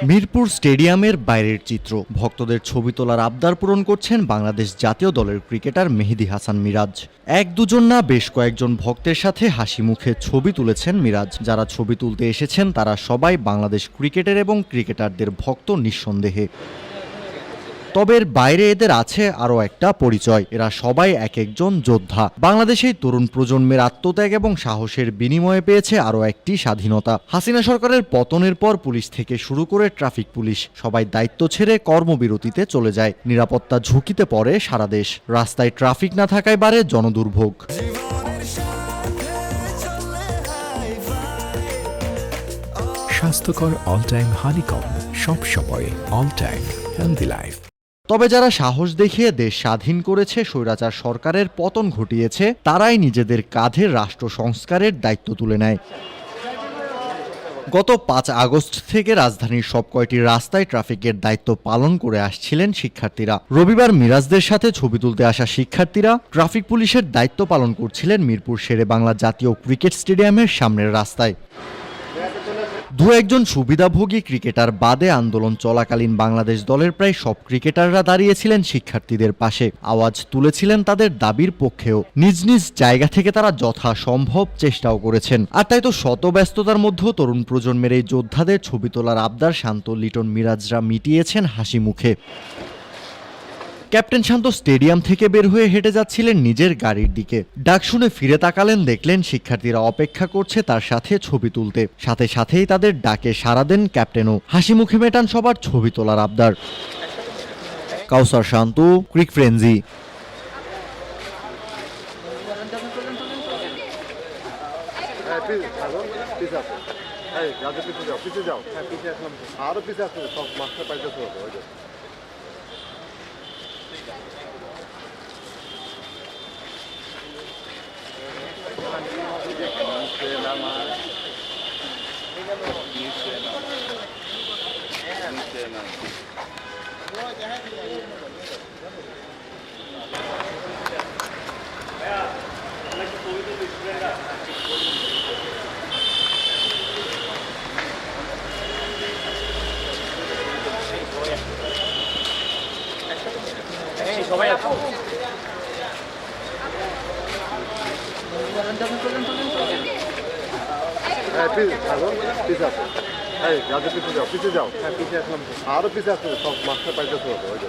মিরপুর স্টেডিয়ামের বাইরের চিত্র। ভক্তদের ছবি তোলার আবদার পূরণ করছেন বাংলাদেশ জাতীয় দলের ক্রিকেটার মেহেদি হাসান মিরাজ। এক দুজন না বেশ কয়েকজন ভক্তের সাথে হাসি মুখে ছবি তুলেছেন মিরাজ। যারা ছবি তুলতে এসেছেন, তারা সবাই বাংলাদেশ ক্রিকেটের এবং ক্রিকেটারদের ভক্ত নিঃসন্দেহে। তবে এর বাইরে এদের আছে আরও একটা পরিচয়। এরা সবাই এক একজন যোদ্ধা। বাংলাদেশেই তরুণ প্রজন্মের আত্মত্যাগ এবং সাহসের বিনিময়ে পেয়েছে আরও একটি স্বাধীনতা। হাসিনা সরকারের পতনের পর পুলিশ থেকে শুরু করে ট্রাফিক পুলিশ সবাই দায়িত্ব ছেড়ে কর্মবিরতিতে চলে যায়। নিরাপত্তা ঝুঁকিতে পড়ে সারা দেশ। রাস্তায় ট্রাফিক না থাকায় বাড়ে জনদুর্ভোগ। স্বাস্থ্যকর অল টাইম হানিকম সব সময় অল টাইম হেলদি লাইফ। তবে যারা সাহস দেখিয়ে দেশ স্বাধীন করেছে, স্বৈরাচার সরকারের পতন ঘটিয়েছে, তারাই নিজেদের কাঁধে রাষ্ট্র সংস্কারের দায়িত্ব তুলে নেয়। গত পাঁচ আগস্ট থেকে রাজধানীর সব কয়টি রাস্তায় ট্রাফিকের দায়িত্ব পালন করে আসছিলেন শিক্ষার্থীরা। রবিবার মিরাজদের সাথে ছবি তুলতে আসা শিক্ষার্থীরা ট্রাফিক পুলিশের দায়িত্ব পালন করছিলেন মিরপুর শেরে বাংলা জাতীয় ক্রিকেট স্টেডিয়ামের সামনের রাস্তায়। দু একজন সুবিধাভোগী ক্রিকেটার বাদে আন্দোলন চলাকালীন বাংলাদেশ দলের প্রায় সব ক্রিকেটাররা দাঁড়িয়েছিলেন শিক্ষার্থীদের পাশে। আওয়াজ তুলেছিলেন তাদের দাবির পক্ষেও। নিজ নিজ জায়গা থেকে তারা যথাসম্ভব চেষ্টাও করেছেন। আর তাই তো শত ব্যস্ততার মধ্যেও তরুণ প্রজন্মের এই যোদ্ধাদের ছবি তোলার আবদার শান্ত লিটন মিরাজরা মিটিয়েছেন হাসি মুখে। ক্যাপ্টেন শান্ত স্টেডিয়াম থেকে বের হয়ে হেঁটে যাচ্ছিলেন নিজের গাড়ির দিকে ডাক শুনে ফিরে তাকালেন দেখলেন শিক্ষার্থীরা অপেক্ষা করছে তার সাথে ছবি তুলতে সাথে সাথেই তাদের ডাকে সাড়া দেন ক্যাপ্টেনও হাসি মুখে মেটান সবার ছবি তোলার আবদার কাউসার শান্ত ক্রিক ফ্রেঞ্জি হ্যাঁ পিস ভালো পিস আছে এই রাজু পিছে যাও পিছে যাও হ্যাঁ পিছে আসলাম আরও পিছে আসলো সব মাস্টার পাইতেছে হবে ওই যে হ্যাঁ পিস আছে। এই রাজু পিছে যাও পিছে যাও। হ্যাঁ পিছে আসলাম। আরও পিছে আসলো সব মাস্টার পাইতেছে হবে ওই যে।